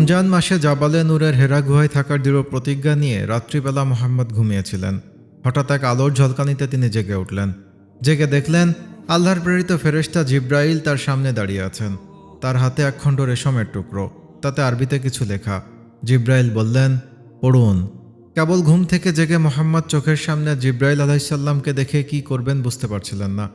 রমজান মাসে জাবালে নূরের হেরা গুহায় থাকার দৃঢ় প্রতিজ্ঞা নিয়ে রাত্রিবেলা মোহাম্মদ ঘুমিয়েছিলেন। হঠাৎ এক আলোর ঝলকানিতে তিনি জেগে উঠলেন। জেগে দেখলেন, আল্লাহর প্রেরিত ফেরেশতা জিব্রাইল তার সামনে দাঁড়িয়ে আছেন। তার হাতে একখণ্ড রেশমের টুকরো, তাতে আরবিতে কিছু লেখা। জিব্রাইল বললেন, পড়ুন। কেবল ঘুম থেকে জেগে মোহাম্মদ চোখের সামনে জিব্রাইল আলাইসাল্লামকে দেখে কি করবেন বুঝতে পারছিলেন না।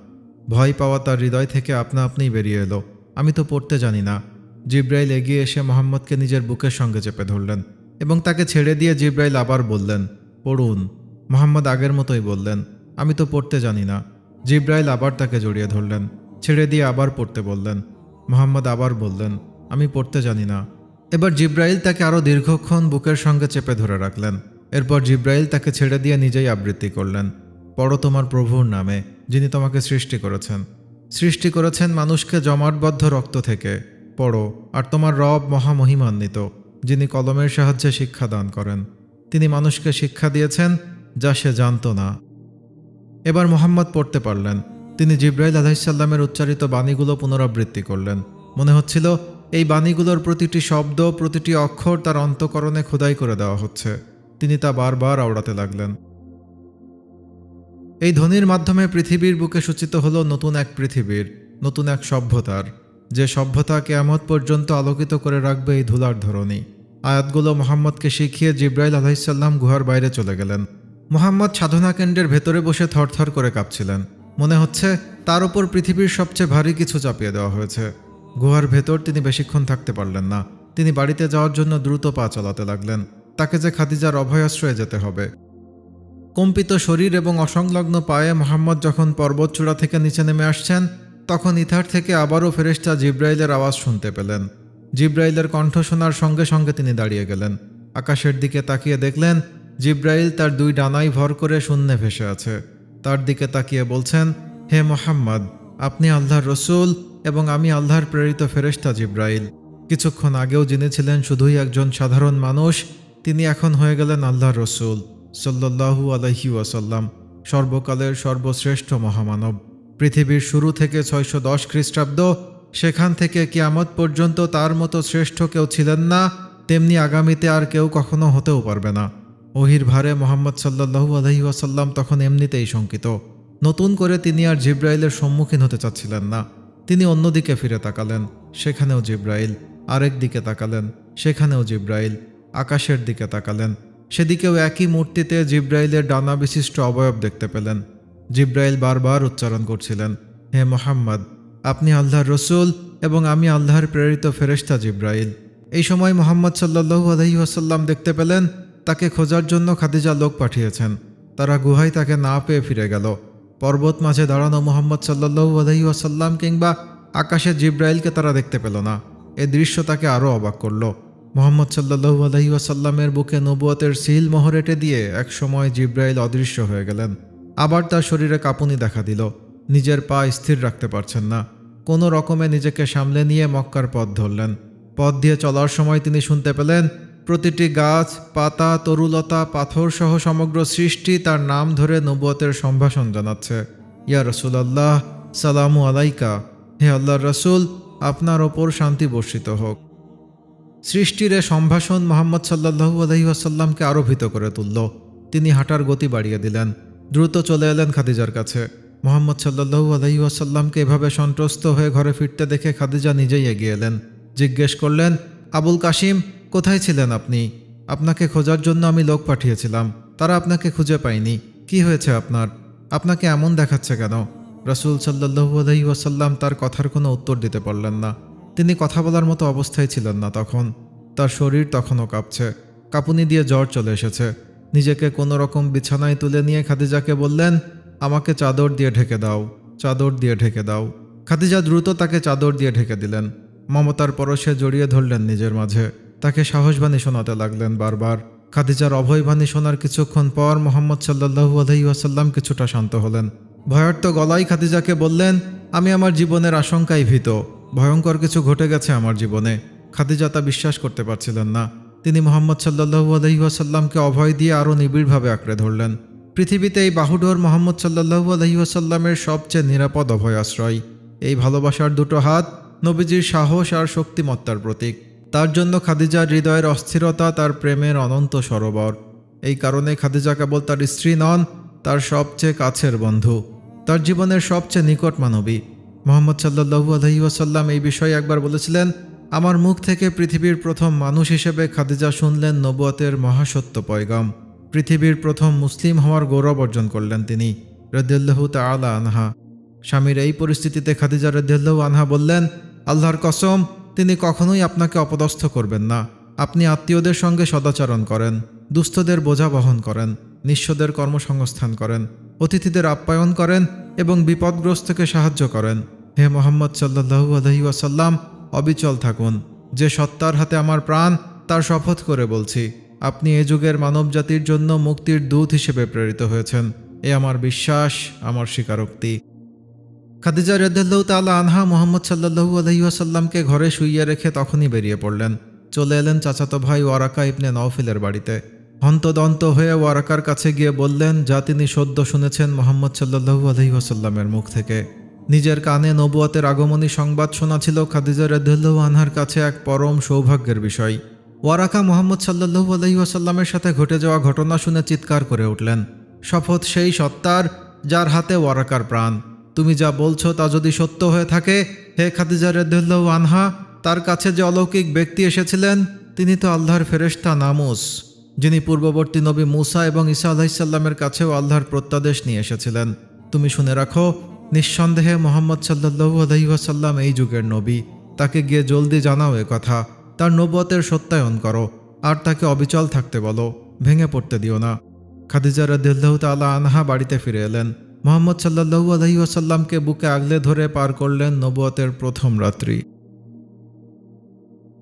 ভয় পাওয়া তার হৃদয় থেকে আপনা আপনিই বেরিয়ে এলো। আমি তো পড়তে জানি না। জিব্রাইল এগিয়ে এসে মোহাম্মদকে নিজের বুকের সঙ্গে চেপে ধরলেন এবং তাকে ছেড়ে দিয়ে জিব্রাইল আবার বললেন, পড়ুন। মোহাম্মদ আগের মতোই বললেন, আমি তো পড়তে জানি না। জিব্রাইল আবার তাকে জড়িয়ে ধরলেন, ছেড়ে দিয়ে আবার পড়তে বললেন। মোহাম্মদ আবার বললেন, আমি পড়তে জানি না। এবার জিব্রাইল তাকে আরও দীর্ঘক্ষণ বুকের সঙ্গে চেপে ধরে রাখলেন। এরপর জিব্রাইল তাকে ছেড়ে দিয়ে নিজেই আবৃত্তি করলেন, পড়ো তোমার প্রভুর নামে, যিনি তোমাকে সৃষ্টি করেছেন। সৃষ্টি করেছেন মানুষকে জমাটবদ্ধ রক্ত থেকে। পড়ো আর তোমার রব মহামহিমান্বিত, যিনি কলমের সাহায্যে শিক্ষা দান করেন। তিনি মানুষকে শিক্ষা দিয়েছেন, যা সে জানত না। এবার মোহাম্মদ পড়তে পারলেন। তিনি জিব্রাইল আলাহিসাল্লামের উচ্চারিত বাণীগুলো পুনরাবৃত্তি করলেন। মনে হচ্ছিল, এই বাণীগুলোর প্রতিটি শব্দ, প্রতিটি অক্ষর তার অন্তকরণে খোদাই করে দেওয়া হচ্ছে। তিনি তা বারবার আওড়াতে লাগলেন। এই ধ্বনির মাধ্যমে পৃথিবীর বুকে সূচিত হলো নতুন এক পৃথিবীর, নতুন এক সভ্যতার। যে সভ্যতা কেয়ামত পর্যন্ত আলোকিত করে রাখবে এই ধুলার ধরনী আয়াতগুলো মোহাম্মদকে শিখিয়ে জিব্রাইল আলাহিসাল্লাম গুহার বাইরে চলে গেলেন। মোহাম্মদ সাধনা কেন্দ্রের ভেতরে বসে থরথর করে কাঁপছিলেন। মনে হচ্ছে তার উপর পৃথিবীর সবচেয়ে ভারী কিছু চাপিয়ে দেওয়া হয়েছে। গুহার ভেতর তিনি বেশিক্ষণ থাকতে পারলেন না। তিনি বাড়িতে যাওয়ার জন্য দ্রুত পা চালাতে লাগলেন। তাকে যে খাদিজার অভয়াশ্রয়ে যেতে হবে। কম্পিত শরীর এবং অসংলগ্ন পায়ে মোহাম্মদ যখন পর্বতচূড়া থেকে নিচে নেমে আসছেন তখন ইথার থেকে আবারও ফেরেশতা জিব্রাইলের আওয়াজ শুনতে পেলেন। জিব্রাইলের কণ্ঠ শোনার সঙ্গে সঙ্গে তিনি দাঁড়িয়ে গেলেন। আকাশের দিকে তাকিয়ে দেখলেন, জিব্রাইল তার দুই ডানাই ভর করে শূন্যে ভেসে আছে। তার দিকে তাকিয়ে বলছেন, হে মোহাম্মদ, আপনি আল্লাহর রসুল এবং আমি আল্লাহর প্রেরিত ফেরেশতা জিব্রাইল। কিছুক্ষণ আগেও যিনি ছিলেন শুধুই একজন সাধারণ মানুষ, তিনি এখন হয়ে গেলেন আল্লাহর রসুল সাল্লাহু আলহি ওয়াসাল্লাম, সর্বকালের সর্বশ্রেষ্ঠ মহামানব। পৃথিবীর শুরু থেকে ছয়শো দশ খ্রিস্টাব্দ, সেখান থেকে কিয়ামত পর্যন্ত তার মতো শ্রেষ্ঠ কেউ ছিলেন না, তেমনি আগামীতে আর কেউ কখনো হতেও পারবে না। ওহির ভারে মোহাম্মদ সাল্লাহু আলহি ওয়াসাল্লাম তখন এমনিতেই শঙ্কিত। নতুন করে তিনি আর জিব্রাইলের সম্মুখীন হতে চাচ্ছিলেন না। তিনি অন্যদিকে ফিরে তাকালেন, সেখানেও জিব্রাইল। আরেক দিকে তাকালেন, সেখানেও জিব্রাইল। আকাশের দিকে তাকালেন, সেদিকেও একই মূর্তিতে জিব্রাইলের ডানা বিশিষ্ট অবয়ব দেখতে পেলেন। জিব্রাইল বারবার উচ্চারণ করছিলেন, হে মোহাম্মদ, আপনি আল্লাহর রসুল এবং আমি আল্লাহর প্রেরিত ফেরেশতা জিব্রাইল। এই সময় মোহাম্মদ সাল্লাহু আলহি আসাল্লাম দেখতে পেলেন, তাকে খোঁজার জন্য খাদিজা লোক পাঠিয়েছেন। তারা গুহায় তাকে না পেয়ে ফিরে গেল। পর্বত মাঝে দাঁড়ানো মোহাম্মদ সাল্লাহু আলহি আসাল্লাম কিংবা আকাশে জিব্রাইলকে তারা দেখতে পেল না। এ দৃশ্য তাকে আরও অবাক করল। মোহাম্মদ সাল্লাহু আলহি আসাল্লামের বুকে নবুয়তের সিল মোহর এঁটে দিয়ে একসময় জিব্রাইল অদৃশ্য হয়ে গেলেন। আবার তার শরীরে কাঁপুনি দেখা দিল। নিজের পা স্থির রাখতে পারছেন না। কোনো রকমে নিজেকে সামলে নিয়ে মক্কার পথ ধরলেন। পথ দিয়ে চলার সময় তিনি শুনতে পেলেন, প্রতিটি গাছ, পাতা, তরুলতা পাথর সহ সমগ্র সৃষ্টি তার নাম ধরে নবুয়তের সম্ভাষণ জানাচ্ছে। ইয়া রসুলাল্লাহ, সালামু আলাইকা। হে আল্লাহ রসুল, আপনার ওপর শান্তি বর্ষিত হোক। সৃষ্টির এ সম্ভাষণ মোহাম্মদ সাল্লাহু আলহিহাসাল্লামকে আরোভিত করে তুলল। তিনি হাঁটার গতি বাড়িয়ে দিলেন। দ্রুত চলে এলেন খাদিজার কাছে। মোহাম্মদ সাল্লাহু আলহিহাসাল্লামকে এভাবে সন্ত্রস্ত হয়ে ঘরে ফিরতে দেখে খাদিজা নিজেই এগিয়ে এলেন। জিজ্ঞেস করলেন, আবুল কাশিম, কোথায় ছিলেন আপনি? আপনাকে খোঁজার জন্য আমি লোক পাঠিয়েছিলাম। তারা আপনাকে খুঁজে পায়নি। কি হয়েছে আপনার? আপনাকে এমন দেখাচ্ছে কেন? রসুল সাল্লাহু আলহিহাসাল্লাম তার কথার কোনো উত্তর দিতে পারলেন না। তিনি কথা বলার মতো অবস্থায় ছিলেন না তখন। তার শরীর তখনও কাঁপছে। কাঁপুনি দিয়ে জ্বর চলে এসেছে। নিজেকে কোনো রকম বিছানায় তুলে নিয়ে খাদিজাকে বললেন, আমাকে চাদর দিয়ে ঢেকে দাও, চাদর দিয়ে ঢেকে দাও। খাদিজা দ্রুত তাকে চাদর দিয়ে ঢেকে দিলেন। মমতার পরশে জড়িয়ে ধরলেন নিজের মাঝে। তাকে সাহসবাণী শোনাতে লাগলেন বারবার। খাদিজার অভয়বাণী শোনার কিছুক্ষণ পর মোহাম্মদ সাল্লাহু আলহিউসাল্লাম কিছুটা শান্ত হলেন। ভয়ার্ত গলাই খাদিজাকে বললেন, আমি আমার জীবনের আশঙ্কায় ভীত। ভয়ঙ্কর কিছু ঘটে গেছে আমার জীবনে। খাদিজা তা বিশ্বাস করতে পারছিলেন না। তিনি মোহাম্মদ সাল্লাহু আলহিহাসাল্লামকে অভয় দিয়ে আরও নিবিড়ভাবে আঁকড়ে ধরলেন। পৃথিবীতে এই বাহুডোর মোহাম্মদ সাল্লাহু আলহিহাসাল্লামের সবচেয়ে নিরাপদ অভয় আশ্রয়। এই ভালোবাসার দুটো হাত নবীজির সাহস আর শক্তিমত্তার প্রতীক। তার জন্য খাদিজার হৃদয়ের অস্থিরতা তার প্রেমের অনন্ত সরোবর। এই কারণে খাদিজা কেবল তার স্ত্রী নন, তার সবচেয়ে কাছের বন্ধু। তার জীবনের সবচেয়ে নিকট মানবী মোহাম্মদ সাল্লু আলহি ওয়াসাল্লাম এই বিষয়ে একবার বলেছিলেন আমার মুখ থেকে পৃথিবীর প্রথম মানুষ হিসেবে খাদিজা শুনলেন নবুয়তের মহাসত্য পয়গাম। পৃথিবীর প্রথম মুসলিম হওয়ার গৌরব অর্জন করলেন তিনি রদিল্লাহু তালা আনহা। স্বামীর এই পরিস্থিতিতে খাদিজা রদিল্লাহু আনহা বললেন, আল্লাহর কসম, তিনি কখনোই আপনাকে অপদস্থ করবেন না। আপনি আত্মীয়দের সঙ্গে সদাচরণ করেন, দুস্থদের বোঝা বহন করেন, নিঃস্বদের কর্মসংস্থান করেন, অতিথিদের আপ্যায়ন করেন এবং বিপদগ্রস্তকে সাহায্য করেন। হে মোহাম্মদ সাল্লাহু আলহি ওয়াসাল্লাম অবিচল থাকুন। যে সত্তার হাতে আমার প্রাণ, তার শপথ করে বলছি, আপনি এ যুগের মানবজাতির জন্য মুক্তির দূত হিসেবে প্রেরিত হয়েছেন। এ আমার বিশ্বাস, আমার স্বীকারোক্তি। খাদিজা রেদাল্লাহ তালা আনহা মোহাম্মদ সাল্লাহু আলহিউসাল্লামকে ঘরে শুইয়ে রেখে তখনই বেরিয়ে পড়লেন। চলে এলেন চাচাতো ভাই ওয়ারাকা ইবনে নওফিলের বাড়িতে। হন্তদন্ত হয়ে ওয়ারাকার কাছে গিয়ে বললেন, যা তিনি সদ্য শুনেছেন মোহাম্মদ সাল্লাহু আলহিউসাল্লামের মুখ থেকে। নিজের কানে নবুয়াতের আগমনী সংবাদ শোনা ছিল খাদিজা রেদুল্লাহ আনহার কাছে এক পরম সৌভাগ্যের বিষয়। ওয়ারাকা মোহাম্মদ সাল্লাহু আলহিউসাল্লামের সাথে ঘটে যাওয়া ঘটনা শুনে চিৎকার করে উঠলেন। শপথ সেই সত্তার যার হাতে ওয়ারাকার প্রাণ। তুমি যা বলছো তা যদি সত্য হয়ে থাকে, হে খাদিজা রেদুল্লাহ আনহা, তার কাছে যে অলৌকিক ব্যক্তি এসেছিলেন, তিনি তো আল্লাহর ফেরেশতা নামুস, যিনি পূর্ববর্তী নবী মুসা এবং ঈসা আলাহিসাল্লামের কাছেও আল্লাহর প্রত্যাদেশ নিয়ে এসেছিলেন। তুমি শুনে রাখো নিঃসন্দেহে মোহাম্মদ সাল্লাহু আলহিহাসাল্লাম এই যুগের নবী। তাকে গিয়ে জলদি জানাও এ কথা। তার নবতের সত্যায়ন করো, আর তাকে অবিচল থাকতে বলো, ভেঙে পড়তে দিও না। খাদিজা রদিল্লাহ তালা আনহা বাড়িতে ফিরে এলেন। মোহাম্মদ সাল্লাহু আলহি আসাল্লামকে বুকে আগলে ধরে পার করলেন নবুয়তের প্রথম রাত্রি।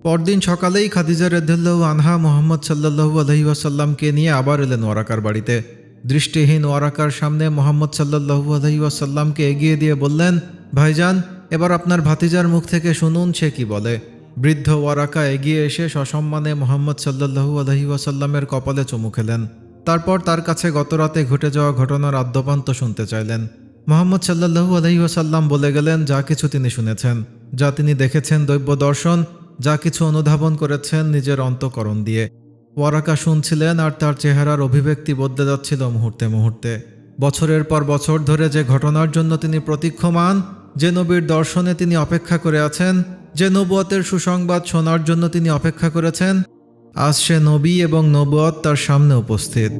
পরদিন সকালেই খাদিজা রদিল্লাহ আনহা মোহাম্মদ সাল্লাহু আলহি আসাল্লামকে নিয়ে আবার এলেন ওয়ারাকার বাড়িতে। দৃষ্টিহীন ওয়ারাকার সামনে মোহাম্মদ সাল্লাহু আলহি আসাল্লামকে এগিয়ে দিয়ে বললেন, ভাইজান, এবার আপনার ভাতিজার মুখ থেকে শুনুন সে কি বলে। বৃদ্ধ ওয়ারাকা এগিয়ে এসে সসম্মানে মোহাম্মদ সাল্লাহু আলহি আসাল্লামের কপালে চুমু খেলেন। তারপর তার কাছে গতরাতে ঘটে যাওয়া ঘটনার আদ্যপান্ত শুনতে চাইলেন। মোহাম্মদ সাল্লাহু আলহিহাসাল্লাম বলে গেলেন, যা কিছু তিনি শুনেছেন, যা তিনি দেখেছেন দৈব্য দর্শন, যা কিছু অনুধাবন করেছেন নিজের অন্তকরণ দিয়ে। ওয়ারাকা শুনছিলেন আর তার চেহারার অভিব্যক্তি বদলে যাচ্ছিল মুহূর্তে মুহূর্তে। বছরের পর বছর ধরে যে ঘটনার জন্য তিনি প্রতীক্ষমান, যে নবীর দর্শনে তিনি অপেক্ষা করে আছেন, যে নবুয়তের সুসংবাদ শোনার জন্য তিনি অপেক্ষা করেছেন, আজ সে নবী এবং নবুয়ত তার সামনে উপস্থিত।